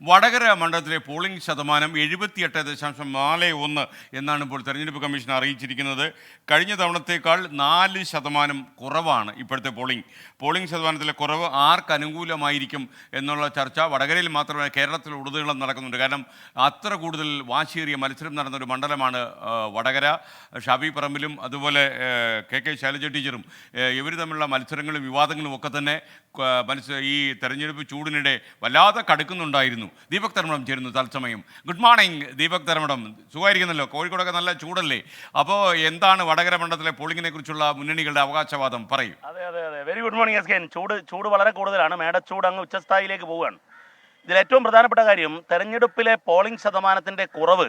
വടകര മണ്ഡലത്തിലെ പോളിംഗ് ശതമാനം എഴുപത്തിയെട്ട് ദശാംശം നാല് ഒന്ന് എന്നാണ് ഇപ്പോൾ തെരഞ്ഞെടുപ്പ് കമ്മീഷൻ അറിയിച്ചിരിക്കുന്നത്. കഴിഞ്ഞ തവണത്തേക്കാൾ നാല് ശതമാനം കുറവാണ് ഇപ്പോഴത്തെ പോളിംഗ്. പോളിംഗ് ശതമാനത്തിലെ കുറവ് ആർക്ക് അനുകൂലമായിരിക്കും എന്നുള്ള ചർച്ച വടകരയിൽ മാത്രമേ കേരളത്തിൽ ഉടനീളം നടക്കുന്നുണ്ട്. കാരണം അത്ര കൂടുതൽ വാശിയേറിയ മത്സരം നടന്ന ഒരു മണ്ഡലമാണ് വടകര. ഷാബി പറമ്പിലും അതുപോലെ കെ കെ ശൈലജ ടീച്ചറും ഇവർ തമ്മിലുള്ള മത്സരങ്ങളും വിവാദങ്ങളും ഒക്കെ തന്നെ മനസ്സ് ഈ തെരഞ്ഞെടുപ്പ് ചൂടിനിടെ വല്ലാതെ കടുക്കുന്നുണ്ടായിരുന്നു. ദീപക് തർമ്മടം ചേരുന്നു തത്സമയം. Good morning Deepak Dharmadam. സുഖമായിരിക്കുന്നല്ലോ? കോഴിക്കോടൊക്കെ നല്ല ചൂടല്ലേ? അപ്പോൾ എന്താണ് വടകര മണ്ഡലത്തിലെ പോളിംഗിനെ കുറിച്ചുള്ള മുന്നണികളുടെ അവകാശവാദം? പറയും. അതെ അതെ അതെ. വെരി ഗുഡ് മോർണിംഗ് എസ് കെൻ ചൂട് ചൂട് വളരെ കൂടുതലാണ്. മേടച്ചൂട് അങ്ങ് ഉച്ചസ്ഥായിലേക്ക് പോവുകയാണ്. ഇതിൽ ഏറ്റവും പ്രധാനപ്പെട്ട കാര്യം തെരഞ്ഞെടുപ്പിലെ പോളിംഗ് ശതമാനത്തിന്റെ കുറവ്.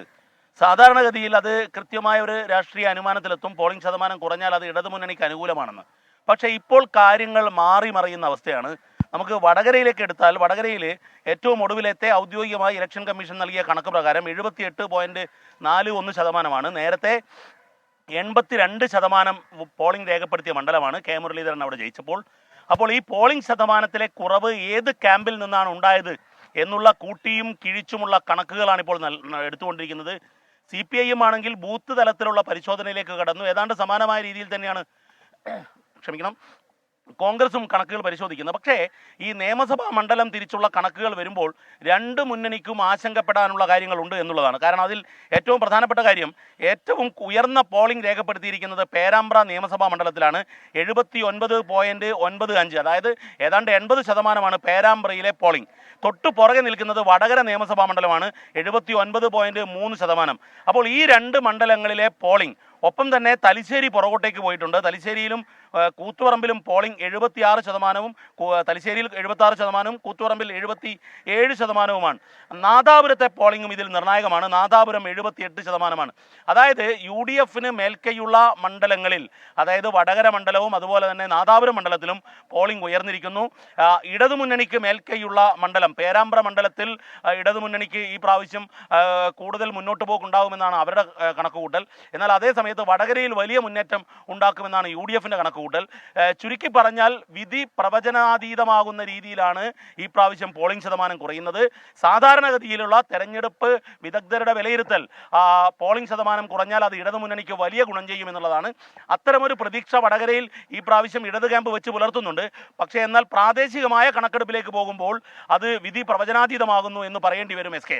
സാധാരണഗതിയിൽ അത് കൃത്യമായ ഒരു രാഷ്ട്രീയ അനുമാനത്തിലെത്തും. പോളിംഗ് ശതമാനം കുറഞ്ഞാൽ അത് ഇടതുമുന്നണിക്ക് അനുകൂലമാണെന്ന്. പക്ഷേ ഇപ്പോൾ കാര്യങ്ങൾ മാറി മറിയുന്ന അവസ്ഥയാണ്. നമുക്ക് വടകരയിലേക്ക് എടുത്താൽ വടകരയിൽ ഏറ്റവും ഒടുവിലത്തെ ഔദ്യോഗികമായി ഇലക്ഷൻ കമ്മീഷൻ നൽകിയ കണക്ക് പ്രകാരം എഴുപത്തിയെട്ട് പോയിന്റ് നാല് ഒന്ന് ശതമാനമാണ്. നേരത്തെ എൺപത്തിരണ്ട് ശതമാനം പോളിംഗ് രേഖപ്പെടുത്തിയ മണ്ഡലമാണ് കെ മുരളീധരൻ അവിടെ ജയിച്ചപ്പോൾ. അപ്പോൾ ഈ പോളിംഗ് ശതമാനത്തിലെ കുറവ് ഏത് ക്യാമ്പിൽ നിന്നാണ് ഉണ്ടായത് എന്നുള്ള കൂട്ടിയും കിഴിച്ചുമുള്ള കണക്കുകളാണ് ഇപ്പോൾ എടുത്തുകൊണ്ടിരിക്കുന്നത്. സി പി ഐ എം ആണെങ്കിൽ ബൂത്ത് തലത്തിലുള്ള പരിശോധനയിലേക്ക് കടന്നു. ഏതാണ്ട് സമാനമായ രീതിയിൽ തന്നെയാണ്. ക്ഷമിക്കണം. കോൺഗ്രസും കണക്കുകൾ പരിശോധിക്കുന്നത് പക്ഷേ ഈ നിയമസഭാ മണ്ഡലം തിരിച്ചുള്ള കണക്കുകൾ വരുമ്പോൾ രണ്ട് മുന്നണിക്കും ആശങ്കപ്പെടാനുള്ള കാര്യങ്ങളുണ്ട് എന്നുള്ളതാണ്. കാരണം അതിൽ ഏറ്റവും പ്രധാനപ്പെട്ട കാര്യം ഏറ്റവും ഉയർന്ന പോളിംഗ് രേഖപ്പെടുത്തിയിരിക്കുന്നത് പേരാമ്പ്ര നിയമസഭാ മണ്ഡലത്തിലാണ്. എഴുപത്തി ഒൻപത് പോയിന്റ് ഒൻപത് അഞ്ച് അതായത് ഏതാണ്ട് എൺപത് ശതമാനമാണ് പേരാമ്പ്രയിലെ പോളിംഗ്. തൊട്ടു പുറകെ നിൽക്കുന്നത് വടകര നിയമസഭാ മണ്ഡലമാണ് എഴുപത്തി ഒൻപത് പോയിന്റ് മൂന്ന് ശതമാനം. അപ്പോൾ ഈ രണ്ട് മണ്ഡലങ്ങളിലെ പോളിംഗ് ഒപ്പം തന്നെ തലശ്ശേരി പുറകോട്ടേക്ക് പോയിട്ടുണ്ട്. തലശ്ശേരിയിലും കൂത്തുപറമ്പിലും പോളിംഗ് എഴുപത്തി ആറ് ശതമാനവും തലശ്ശേരിയിൽ എഴുപത്തി ആറ് ശതമാനവും കൂത്തുപറമ്പിൽ എഴുപത്തി ഏഴ് ശതമാനവുമാണ്. നാദാപുരത്തെ പോളിംഗും ഇതിൽ നിർണായകമാണ്. നാദാപുരം എഴുപത്തി എട്ട് ശതമാനമാണ്. അതായത് യു ഡി എഫിന് മേൽക്കൈയുള്ള മണ്ഡലങ്ങളിൽ അതായത് വടകര മണ്ഡലവും അതുപോലെ തന്നെ നാദാപുരം മണ്ഡലത്തിലും പോളിംഗ് ഉയർന്നിരിക്കുന്നു. ഇടതുമുന്നണിക്ക് മേൽക്കൈയുള്ള മണ്ഡലം പേരാമ്പ്ര മണ്ഡലത്തിൽ ഇടതുമുന്നണിക്ക് ഈ പ്രാവശ്യം കൂടുതൽ മുന്നോട്ട് പോക്കുണ്ടാകുമെന്നാണ് അവരുടെ കണക്കുകൂട്ടൽ. എന്നാൽ അതേ സമയത്ത് വടകരയിൽ വലിയ മുന്നേറ്റം ഉണ്ടാക്കുമെന്നാണ് യു ഡി എഫിന്റെ കണക്കുകൂട്ടൽ ചുരുക്കി പറഞ്ഞാൽ വിധി പ്രവചനാതീതമാകുന്ന രീതിയിലാണ് ഈ പ്രാവശ്യം പോളിംഗ് ശതമാനം കുറയുന്നത്. സാധാരണഗതിയിലുള്ള തെരഞ്ഞെടുപ്പ് വിദഗ്ധരുടെ വിലയിരുത്തൽ പോളിംഗ് ശതമാനം കുറഞ്ഞാൽ അത് ഇടതുമുന്നണിക്ക് വലിയ ഗുണം ചെയ്യും എന്നുള്ളതാണ്. അത്തരമൊരു പ്രതീക്ഷ വടകരയിൽ ഈ പ്രാവശ്യം ഇടത് ക്യാമ്പ് വെച്ച് പുലർത്തുന്നുണ്ട്. പക്ഷേ എന്നാൽ പ്രാദേശികമായ കണക്കെടുപ്പിലേക്ക് പോകുമ്പോൾ അത് വിധി പ്രവചനാതീതമാകുന്നു എന്ന് പറയേണ്ടി വരും എസ് കെ